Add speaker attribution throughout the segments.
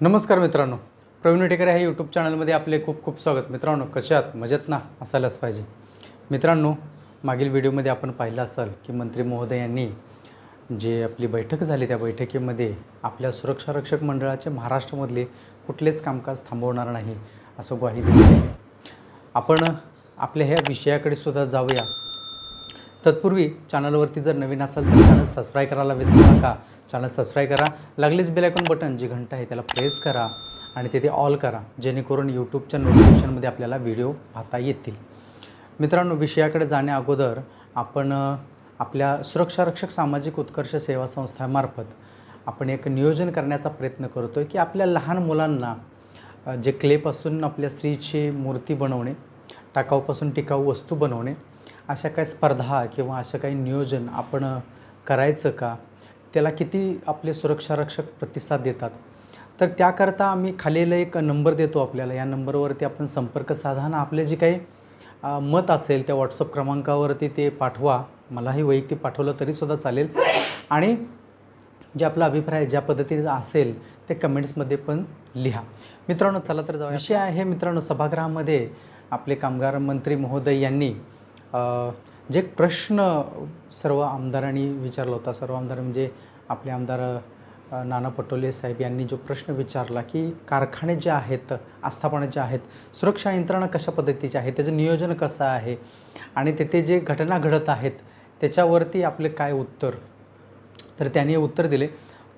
Speaker 1: नमस्कार मित्रांनो. प्रवीण विटेकर ह्या यूट्यूब चॅनलमध्ये आपले खूप खूप स्वागत. मित्रांनो कसे आहात? मजेत ना? असायलाच पाहिजे. मित्रांनो मागील व्हिडिओमध्ये आपण पाहिलं असाल की मंत्री महोदयांनी जे आपली बैठक झाली त्या बैठकीमध्ये आपल्या सुरक्षा रक्षक मंडळाचे महाराष्ट्रामधले कुठलेच कामकाज थांबवणार नाही असं ग्वाही दिली. आहे आपण आपल्या ह्या विषयाकडे सुद्धा जाऊया. तत्पूर्वी चॅनलवरती जर नवीन असाल तर चॅनल सबस्क्राईब करायला विसरू नका. चॅनल सबस्क्राईब करा. लागलीच बेलायकॉन बटन जी घंटा आहे त्याला प्रेस करा आणि तिथे ऑल करा जेणेकरून यूट्यूबच्या नोटिफिकेशनमध्ये आपल्याला व्हिडिओ पाहता येतील. मित्रांनो विषयाकडे जाण्या अगोदर आपण आपल्या सुरक्षारक्षक सामाजिक उत्कर्ष सेवा संस्थेमार्फत आपण एक नियोजन करण्याचा प्रयत्न करतो आहे की आपल्या लहान मुलांना जे क्लेपासून आपल्या स्त्रीची मूर्ती बनवणे टाकाऊपासून टिकाऊ वस्तू बनवणे अशा काही स्पर्धा किंवा अशा काही नियोजन आपण करायचं का? त्याला किती आपले सुरक्षारक्षक प्रतिसाद देतात? तर त्याकरता आम्ही खालील एक नंबर देतो आपल्याला. या नंबरवरती आपण संपर्क साधा आपले जे काही मत असेल त्या व्हॉट्सअप क्रमांकावरती ते पाठवा. मलाही वैयक्तिक पाठवलं तरीसुद्धा चालेल. आणि जे आपला अभिप्राय ज्या पद्धतीने असेल ते कमेंट्समध्ये पण लिहा. मित्रांनो चला तर जाऊ विषय आहे मित्रांनो सभागृहामध्ये आपले कामगार मंत्री महोदय यांनी जे प्रश्न सर्व आमदारांनी विचारला होता सर्व आमदार म्हणजे आपले आमदार नाना पटोले साहेब यांनी जो प्रश्न विचारला की कारखाने जे आहेत आस्थापना जे आहेत सुरक्षा यंत्रणा कशा पद्धतीची आहे त्याचं नियोजन कसं आहे आणि तेथे जे घटना घडत आहेत त्याच्यावरती आपले काय उत्तर? तर त्यांनी उत्तर दिले.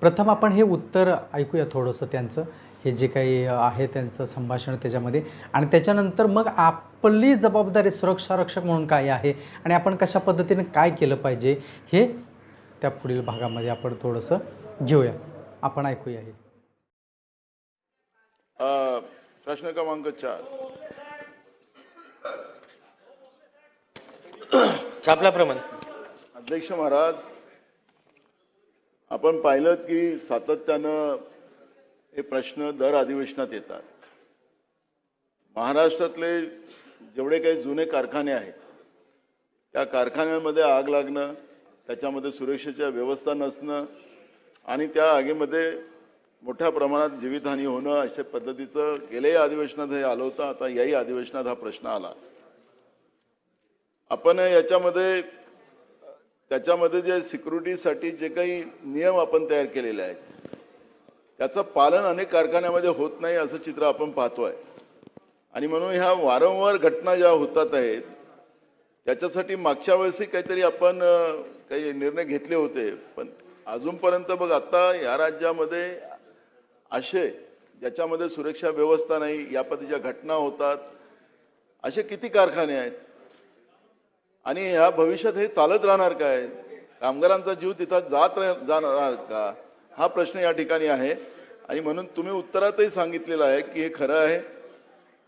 Speaker 1: प्रथम आपण हे उत्तर ऐकूया थोडंसं त्यांचं. हे जे काही आहे त्यांचं संभाषण त्याच्यामध्ये. आणि त्याच्यानंतर मग आपली जबाबदारी सुरक्षा रक्षक म्हणून काय आहे? आणि आपण कशा पद्धतीने काय केलं पाहिजे? हे त्या पुढील भागामध्ये आपण थोडंसं घेऊया. आपण ऐकूया हे.
Speaker 2: प्रश्न क्रमांक चार.
Speaker 3: छापल्याप्रमाणे
Speaker 2: अध्यक्ष महाराज आपण पाहिलं की सातत्यानं हे प्रश्न दर अधिवेशनात येतात. महाराष्ट्रातले जेवढे काही जुने कारखाने आहेत त्या कारखान्यांमध्ये आग लागणं त्याच्यामध्ये सुरक्षेच्या व्यवस्था नसणं आणि त्या आगीमध्ये मोठ्या प्रमाणात जीवितहानी होणं अशा पद्धतीचं गेल्याही अधिवेशनात हे आलं होतं. आता याही अधिवेशनात हा प्रश्न आला. आपण याच्यामध्ये त्याच्यामध्ये जे सिक्युरिटीसाठी जे काही नियम आपण तयार केलेले आहेत त्याचं पालन अनेक कारखान्यामध्ये होत नाही असं चित्र आपण पाहतोय. आणि म्हणून ह्या वारंवार घटना ज्या होतात आहेत त्याच्यासाठी मागच्या वेळेसही काहीतरी आपण काही निर्णय घेतले होते. पण अजूनपर्यंत बघ आता या राज्यामध्ये असे ज्याच्यामध्ये सुरक्षा व्यवस्था नाही या पद्धतीच्या घटना होतात असे किती कारखाने आहेत? आणि ह्या भविष्यात हे चालत राहणार काय? कामगारांचा जीव तिथं जात राह- जाणार का? हा प्रश्न या ठिकाणी आहे. आणि म्हणून तुम्ही उत्तरातही सांगितलेलं आहे की हे खरं आहे.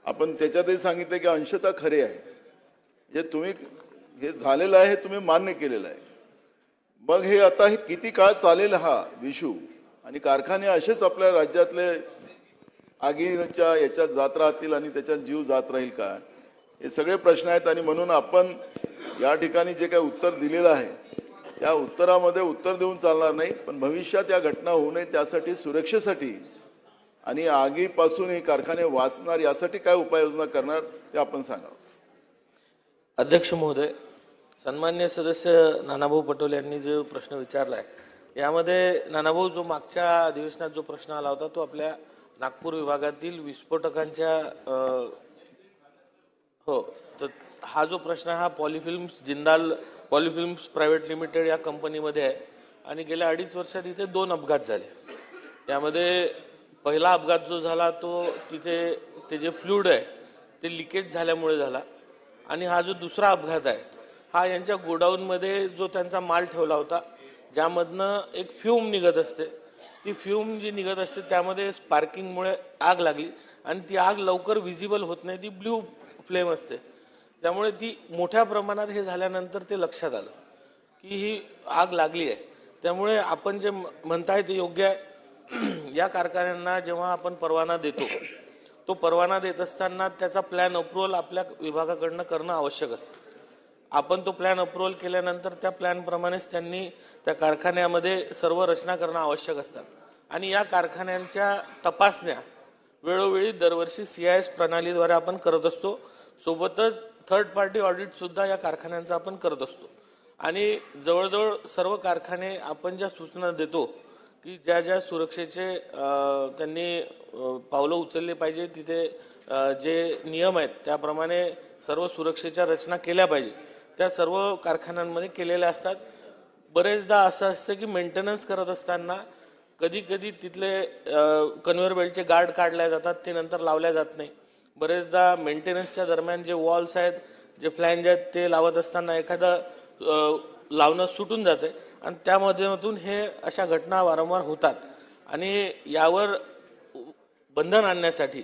Speaker 2: आपण त्याच्यातही सांगितलं की अंशतः खरे आहे. जे तुम्ही हे झालेलं आहे हे तुम्ही मान्य केलेलं आहे. मग हे आता हे किती काळ चालेल हा विशू आणि कारखाने असेच आपल्या राज्यातले आगीच्या याच्यात जात राहतील आणि त्याच्यात जीव जात राहील का? हे सगळे प्रश्न आहेत आणि म्हणून आपण या ठिकाणी जे काही उत्तर दिलेलं आहे त्या उत्तरामध्ये उत्तर देऊन चालणार नाही पण भविष्यात या घटना होऊ नये त्यासाठी सुरक्षेसाठी आणि आगीपासून हे कारखाने वाचणार यासाठी काय उपाययोजना करणार ते आपण सांगावं.
Speaker 3: अध्यक्ष महोदय सन्मान्य सदस्य नानाभाऊ पटोले यांनी जो प्रश्न विचारलाय यामध्ये नानाभाऊ जो मागच्या अधिवेशनात जो प्रश्न आला होता तो आपल्या नागपूर विभागातील विस्फोटकांच्या हो तर हा जो प्रश्न हा Polyfilms Jindal Polyfilms private limited या कंपनीमध्ये आहे. आणि गेल्या अडीच वर्षात इथे दोन अपघात झाले. त्यामध्ये पहिला अपघात जो झाला तो तिथे ते जे फ्लूड आहे ते लिकेज झाल्यामुळे झाला. आणि हा जो दुसरा अपघात आहे हा यांच्या गोडाऊनमध्ये जो त्यांचा माल ठेवला होता ज्यामधनं एक फ्यूम निघत असते. ती फ्यूम जी निघत असते त्यामध्ये स्पार्किंगमुळे आग लागली. आणि ती आग लवकर विजिबल होत नाही ती ब्ल्यू फ्लेम असते त्यामुळे ती मोठ्या प्रमाणात हे झाल्यानंतर ते लक्षात आलं की ही आग लागली आहे. त्यामुळे आपण जे म- म्हणताय ते योग्य आहे. या कारखान्यांना जेव्हा आपण परवाना देतो तो परवाना देत असताना त्याचा प्लॅन अप्रुव्हल आपल्या विभागाकडनं करणं आवश्यक असतं. आपण तो प्लॅन अप्रुव्हल केल्यानंतर त्या प्लॅनप्रमाणेच त्यांनी त्या कारखान्यामध्ये सर्व रचना करणं आवश्यक असतात आणि या कारखान्यांच्या तपासण्या वेळोवेळी दरवर्षी सी आय एस प्रणालीद्वारे आपण करत असतो. सोबतच थर्ड पार्टी ऑडिट सुद्धा या कारखान्यांचा आपण करत असतो. आणि जवळजवळ सर्व कारखाने आपण ज्या सूचना देतो की ज्या ज्या सुरक्षेचे त्यांनी पावलं उचलली पाहिजे तिथे जे नियम आहेत त्याप्रमाणे सर्व सुरक्षेच्या रचना केल्या पाहिजे. त्या सर्व कारखान्यांमध्ये केलेल्या असतात. बरेचदा असं असतं की मेंटेनन्स करत असताना कधी कधी तिथले कन्व्हेअर बेल्टचे गार्ड काढल्या जातात ते नंतर लावल्या जात नाही. बरेचदा मेंटेनन्सच्या दरम्यान जे वॉल्स आहेत जे फ्लॅन्ज आहेत ते लावत असताना एखादं लावणं सुटून जाते. आणि त्या माध्यमातून हे अशा घटना वारंवार होतात. आणि यावर बंधन आणण्यासाठी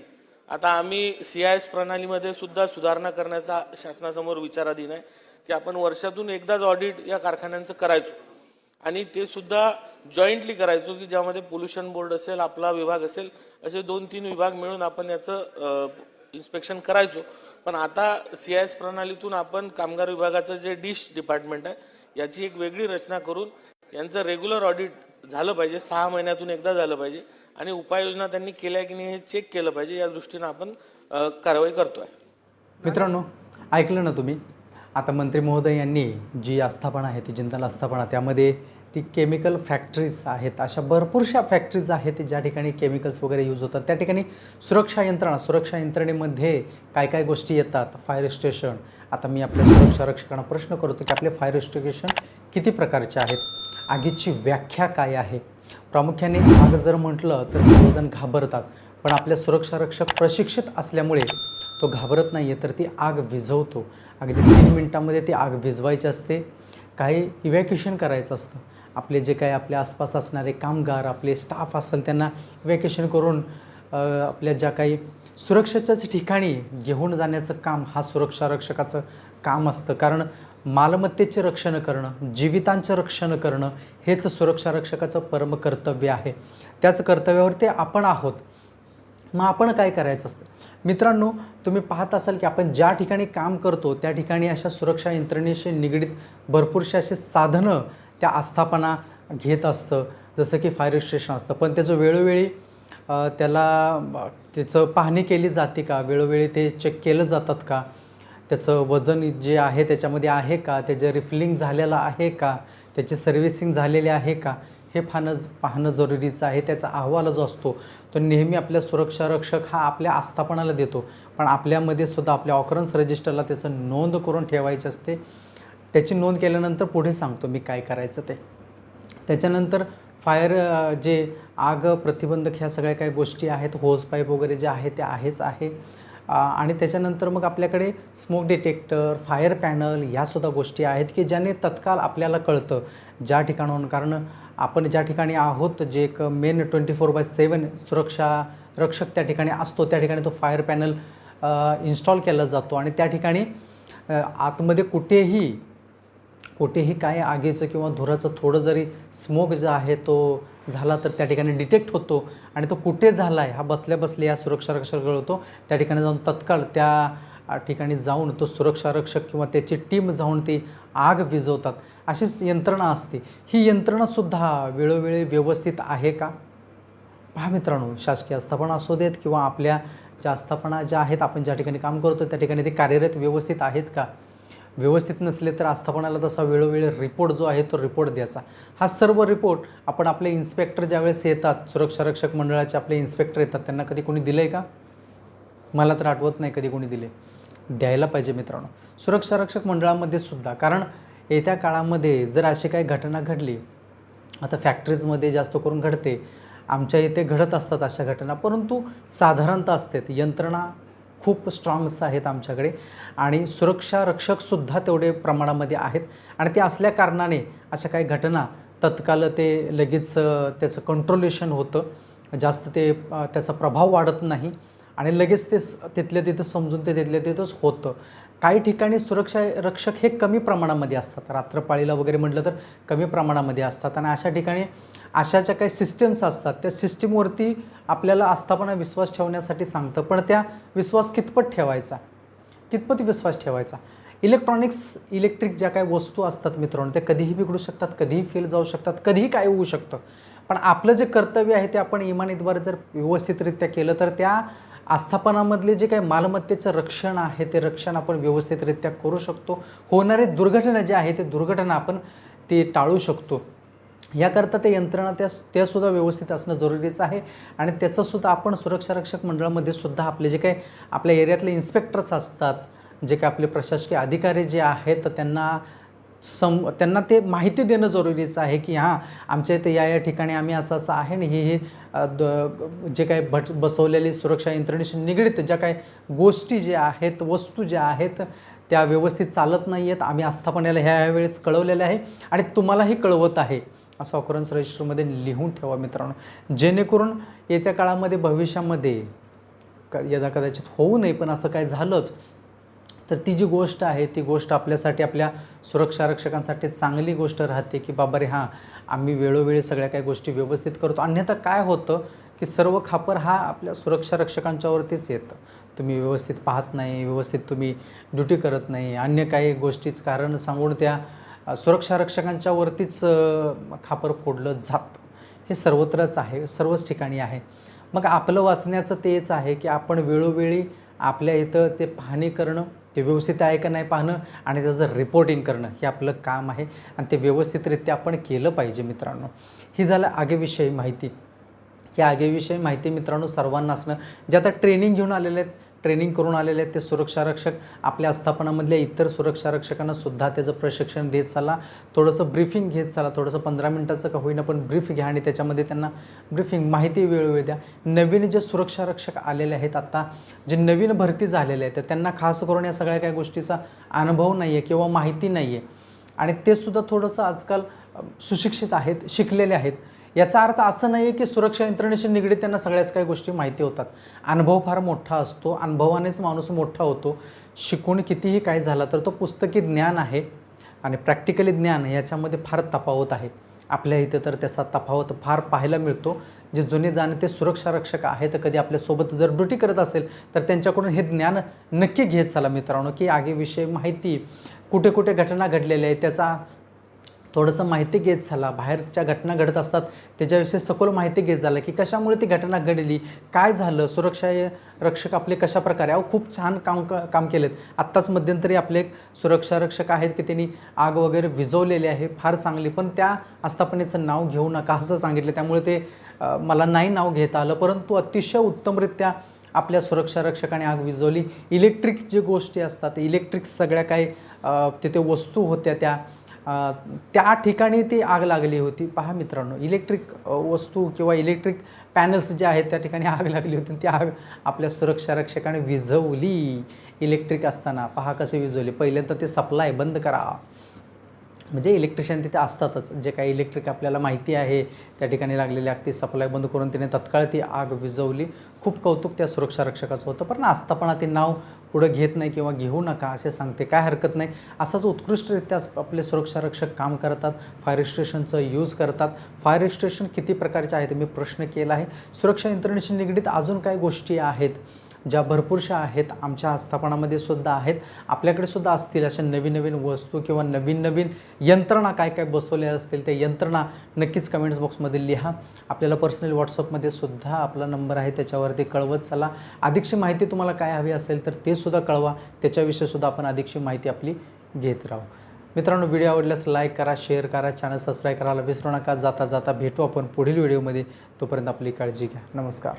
Speaker 3: आता आम्ही सी आय एस प्रणालीमध्ये सुद्धा सुधारणा करण्याचा शासनासमोर विचाराधीन आहे की आपण वर्षातून एकदाच ऑडिट या कारखान्यांचं करायचो. आणि ते सुद्धा जॉईंटली करायचो की ज्यामध्ये पोल्युशन बोर्ड असेल आपला विभाग असेल असे दोन तीन विभाग मिळून आपण याचं इन्स्पेक्शन करायचो. पण आता सी आय एस प्रणालीतून आपण कामगार विभागाचं जे डिश डिपार्टमेंट आहे याची एक वेगळी रचना करून यांचं रेग्युलर ऑडिट झालं पाहिजे सहा महिन्यातून एकदा झालं पाहिजे आणि उपाययोजना त्यांनी केल्या की नाही हे चेक केलं पाहिजे या दृष्टीनं आपण कारवाई करतोय.
Speaker 1: मित्रांनो ऐकलं ना तुम्ही? आता मंत्री महोदय यांनी जी आस्थापना आहे ती जिंदाल आस्थापना त्यामध्ये ती केमिकल फॅक्टरीज आहेत अशा भरपूरशा फॅक्टरीज आहेत ज्या ठिकाणी केमिकल्स वगैरे यूज होतात. त्या ठिकाणी सुरक्षा यंत्रणा सुरक्षा यंत्रणेमध्ये काय काय गोष्टी येतात? फायर स्टेशन आता मी आपल्या सुरक्षा रक्षकांना प्रश्न करतो की आपले फायर स्टेशन किती प्रकारचे आहेत? आगीची व्याख्या काय आहे? प्रामुख्याने आग जर म्हटलं तर सर्वजण घाबरतात. पण आपल्या सुरक्षा रक्षक प्रशिक्षित असल्यामुळे तो घाबरत नाही आहे तर ती आग विझवतो. अगदी तीन मिनटामध्ये ती आग विझवायची असते. काही इव्हॅक्युएशन करायचं असतं. आपले जे काही आपल्या आसपास असणारे कामगार आपले स्टाफ असेल त्यांना इव्हॅक्युएशन करून आपल्या ज्या काही सुरक्षेच्याच ठिकाणी घेऊन जाण्याचं काम हा सुरक्षा रक्षकाचं काम असतं. कारण मालमत्तेचे रक्षण करणं जीवितांचं रक्षण करणं हेच सुरक्षा रक्षकाचं परम कर्तव्य आहे. त्याच कर्तव्यावरती आपण आहोत. मग आपण काय करायचं असतं? मित्रांनो तुम्ही पाहत असाल की आपण ज्या ठिकाणी काम करतो त्या ठिकाणी अशा सुरक्षा यंत्रणेशी निगडीत भरपूरशी अशी साधनं त्या आस्थापना घेत असतं जसं की फायर स्टेशन असतं. पण त्याचं वेळोवेळी त्याला त्याचं पाहणी केली जाते का? वेळोवेळी ते चेक केलं जातात का? त्याचं वजन जे आहे त्याच्यामध्ये आहे का? त्याचं रिफिलिंग झालेलं आहे का? त्याची सर्व्हिसिंग झालेली आहे का? हे फारच पाहणं जरुरीचं आहे. त्याचा अहवाल जो असतो तो नेहमी आपल्या सुरक्षा रक्षक हा आपल्या आस्थापनाला देतो. पण आपल्यामध्ये सुद्धा आपल्या ऑकरन्स रजिस्टरला त्याचं नोंद करून ठेवायची असते. त्याची नोंद केल्यानंतर पुढे सांगतो मी काय करायचं ते. त्याच्यानंतर फायर जे आग प्रतिबंधक ह्या सगळ्या काही गोष्टी आहेत होज पाईप वगैरे जे आहे ते आहेच आहे. आणि त्याच्यानंतर मग आपल्याकडे स्मोक डिटेक्टर फायर पॅनल ह्यासुद्धा गोष्टी आहेत की ज्याने तत्काळ आपल्याला कळतं ज्या ठिकाणाहून. कारण आपण ज्या ठिकाणी आहोत जे एक main twenty four by seven सुरक्षा रक्षक त्या ठिकाणी असतो त्या ठिकाणी तो फायर पॅनल इन्स्टॉल केला जातो. आणि त्या ठिकाणी आतमध्ये कुठेही कुठेही काय आगीचं किंवा धुराचं थोडं जरी स्मोक जो आहे तो झाला तर त्या ठिकाणी डिटेक्ट होतो. आणि तो कुठे झाला आहे हा बसल्या बसल्या या सुरक्षा रक्षक कळतो त्या ठिकाणी जाऊन तत्काळ त्या ठिकाणी जाऊन तो सुरक्षा रक्षक किंवा त्याची टीम जाऊन ती आग विझवतात. अशीच यंत्रणा असते. ही यंत्रणासुद्धा वेळोवेळी व्यवस्थित आहे का? पहा मित्रांनो शासकीय आस्थापना असू देत किंवा आपल्या ज्या आस्थापना ज्या आहेत आपण ज्या ठिकाणी काम करतो त्या ठिकाणी ते कार्यरत व्यवस्थित आहेत का? व्यवस्थित नसले तर आस्थापनाला तसा वेळोवेळी रिपोर्ट जो आहे तो रिपोर्ट द्यायचा. हा सर्व रिपोर्ट आपण आपले इन्स्पेक्टर ज्यावेळेस येतात सुरक्षा रक्षक मंडळाचे आपले इन्स्पेक्टर येतात त्यांना कधी कोणी दिलं आहे का? मला तर आठवत नाही कधी कोणी दिले द्यायला पाहिजे मित्रांनो. सुरक्षा रक्षक मंडळामध्ये सुद्धा कारण येत्या काळामध्ये जर अशी काही घटना घडली आता फॅक्टरीजमध्ये जास्त करून घडते आमच्या इथे घडत असतात अशा घटना परंतु साधारणतः असतात. यंत्रणा खूप स्ट्रॉंग्स आहेत आमच्याकडे. आणि सुरक्षा रक्षकसुद्धा तेवढे प्रमाणामध्ये आहेत. आणि ते असल्या कारणाने अशा काही घटना तत्काल ते लगेच त्याचं कंट्रोलेशन होतं. जास्त ते त्याचा प्रभाव वाढत नाही. आणि लगेच ते तिथल्या तिथं समजून ते तिथल्या तिथंच होतं. काही ठिकाणी सुरक्षा रक्षक हे कमी प्रमाणामध्ये असतात. रात्रपाळीला वगैरे म्हटलं तर कमी प्रमाणामध्ये असतात. आणि अशा ठिकाणी अशा ज्या काही सिस्टम्स असतात त्या सिस्टीमवरती आपल्याला आस्थापना विश्वास ठेवण्यासाठी सांगतं. पण त्या विश्वास कितपत ठेवायचा? कितपत विश्वास ठेवायचा? इलेक्ट्रॉनिक्स इलेक्ट्रिक ज्या काही वस्तू असतात मित्रांनो त्या कधीही बिघडू शकतात कधीही फेल जाऊ शकतात कधीही काय होऊ शकतं. पण आपलं जे कर्तव्य आहे ते आपण इमानीद्वारे जर व्यवस्थितरित्या केलं तर त्या आस्थापनामधले जे काही मालमत्तेचं रक्षण आहे ते रक्षण आपण व्यवस्थितरित्या करू शकतो. होणारे दुर्घटना जे आहे ते दुर्घटना आपण ते टाळू शकतो. याकरता ते यंत्रणा त्या त्यासुद्धा व्यवस्थित असणं जरुरीचं आहे. आणि त्याचंसुद्धा आपण सुरक्षा रक्षक मंडळामध्ये सुद्धा आपले जे काही आपल्या एरियातले इन्स्पेक्टर्स असतात जे काही आपले प्रशासकीय अधिकारी जे आहेत त्यांना सम त्यांना ते माहिती देणं जरुरीचं आहे की हां आमच्या इथे या या ठिकाणी आम्ही असं असं आहे आणि हे हे द- जे काही भट बसवलेली सुरक्षा यंत्रणेशी निगडीत ज्या काही गोष्टी ज्या आहेत वस्तू ज्या आहेत त्या व्यवस्थित चालत नाही आहेत आम्ही आस्थापनेला ह्या ह्या वेळेस कळवलेलं आहे आणि तुम्हालाही कळवत आहे असं ऑकरन्स रजिस्टरमध्ये लिहून ठेवा मित्रांनो. जेणेकरून येत्या काळामध्ये भविष्यामध्ये क यदा कदाचित होऊ नये पण असं काय झालंच तर ती जी गोष्ट आहे ती गोष्ट आपल्यासाठी आपल्या सुरक्षा रक्षकांसाठी चांगली गोष्ट राहते की बाबा रे हां आम्ही वेळोवेळी सगळ्या काही गोष्टी व्यवस्थित करतो. अन्यथा काय होतं की सर्व खापर हा आपल्या सुरक्षा रक्षकांच्यावरतीच येतं. तुम्ही व्यवस्थित पाहत नाही व्यवस्थित तुम्ही ड्युटी करत नाही अन्य काही गोष्टीच कारण सांगून त्या सुरक्षा रक्षकांच्यावरतीच खापर फोडलं जातं. हे सर्वत्रच आहे सर्वच ठिकाणी आहे. मग आपलं वाचण्याचं तेच आहे की आपण वेळोवेळी आपल्या इथं ते पाहणी करणं ते व्यवस्थित आहे का नाही पाहणं आणि त्याचं रिपोर्टिंग करणं हे आपलं काम आहे आणि ते व्यवस्थितरित्या आपण केलं पाहिजे मित्रांनो. ही झालं आगेविषयी माहिती. या आगेविषयी माहिती मित्रांनो सर्वांना असणं. जे आता ट्रेनिंग घेऊन आलेले आहेत ट्रेनिंग करून आलेले आहेत ते सुरक्षा रक्षक आपल्या आस्थापनामधल्या इतर सुरक्षा रक्षकांना सुद्धा त्याचं प्रशिक्षण देत चाला. थोडंसं ब्रीफिंग घेत चाला. थोडंसं पंधरा मिनटाचं का होईना पण ब्रीफ घ्या आणि त्याच्यामध्ये त्यांना ब्रीफिंग माहिती वेळोवेळी द्या. नवीन जे सुरक्षा रक्षक आलेले आहेत आत्ता जे नवीन भरती झालेले आहेत तर त्यांना खास करून या सगळ्या काही गोष्टीचा अनुभव नाही आहे किंवा माहिती नाही आहे आणि ते सुद्धा थोडंसं आजकाल सुशिक्षित आहेत शिकलेले आहेत. याचा अर्थ असं नाही आहे की सुरक्षा यंत्रणेशी निगडीत त्यांना सगळ्याच काही गोष्टी माहिती होतात. अनुभव फार मोठा असतो. अनुभवानेच माणूस मोठा होतो. शिकून कितीही काय झाला तर तो पुस्तकी ज्ञान आहे आणि प्रॅक्टिकली ज्ञान याच्यामध्ये फार तफावत आहे. आपल्या इथे तर त्याचा तफावत फार पाहायला मिळतो. जे जुने जाणते ते सुरक्षा रक्षक आहेत. कधी आपल्यासोबत जर ड्युटी करत असेल तर त्यांच्याकडून हे ज्ञान नक्की घेत चला मित्रांनो की आगेविषयी माहिती कुठे कुठे घटना घडलेल्या आहेत त्याचा थोडंसं माहिती घेत झाला बाहेरच्या घटना घडत असतात त्याच्याविषयी सखोल माहिती घेत झाला की कशामुळे ती घटना घडली काय झालं सुरक्षा रक्षक आपले कशा प्रकारे अहो खूप छान काम काम केलेत. आत्ताच मध्यंतरी आपले एक सुरक्षा रक्षक आहेत की त्यांनी आग वगैरे विझवलेली आहे फार चांगली. पण त्या आस्थापनेचं नाव घेऊ नका असं सांगितलं. त्यामुळे ते मला नाही नाव घेता आलं परंतु अतिशय उत्तमरित्या आपल्या सुरक्षा रक्षकाने आग विझवली. इलेक्ट्रिक जे गोष्टी असतात इलेक्ट्रिक सगळ्या काही तिथे वस्तू होत्या त्या त्या ठिकाणी ती आग लागली होती. पहा मित्रांनो इलेक्ट्रिक वस्तू किंवा इलेक्ट्रिक पॅनल्स जे आहेत त्या ठिकाणी आग लागली होती. ती आग आपल्या सुरक्षा रक्षकाने विझवली. इलेक्ट्रिक असताना पहा कसे विझवली. पहिल्यांदा ते सप्लाय बंद करा. म्हणजे इलेक्ट्रिशियन तिथे असतातच. जे काही इलेक्ट्रिक आपल्याला माहिती आहे त्या ठिकाणी लागलेली आग ती सप्लाय बंद करून तिने तत्काळ ती आग विझवली. खूप कौतुक त्या सुरक्षा रक्षकाचं होतं. पण आस्थापणा ते नाव पुढं घेत नाही किंवा घेऊ नका असे सांगते. काय हरकत नाही. असंच उत्कृष्टरित्या आपले सुरक्षा रक्षक काम करतात फायर स्टेशनचं यूज करतात. फायर स्टेशन किती प्रकारचे आहेत मी प्रश्न केला आहे. सुरक्षा यंत्रणेशी निगडीत अजून काय गोष्टी आहेत. ज्या भरपूरशा आहेत आमच्या आस्थापनामध्ये सुद्धा आहेत. आपल्याकडे सुद्धा असतील अशा नवीन नवीन वस्तू किंवा नवीन नवीन यंत्रणा काय काय बसवल्या असतील त्या यंत्रणा नक्कीच कमेंट्स बॉक्समध्ये लिहा. आपल्याला पर्सनल व्हॉट्सअपमध्ये सुद्धा आपला नंबर आहे त्याच्यावरती कळवत चला. अधिकची माहिती तुम्हाला काय हवी असेल तर ते सुद्धा कळवा. त्याच्याविषयी सुद्धा आपण अधिकची माहिती आपली घेत राहू. मित्रांनो व्हिडिओ आवडल्यास लाईक करा शेअर करा चॅनल सबस्क्राईब करायला विसरू नका. जाता जाता भेटू आपण पुढील व्हिडिओमध्ये. तोपर्यंत आपली काळजी घ्या. नमस्कार.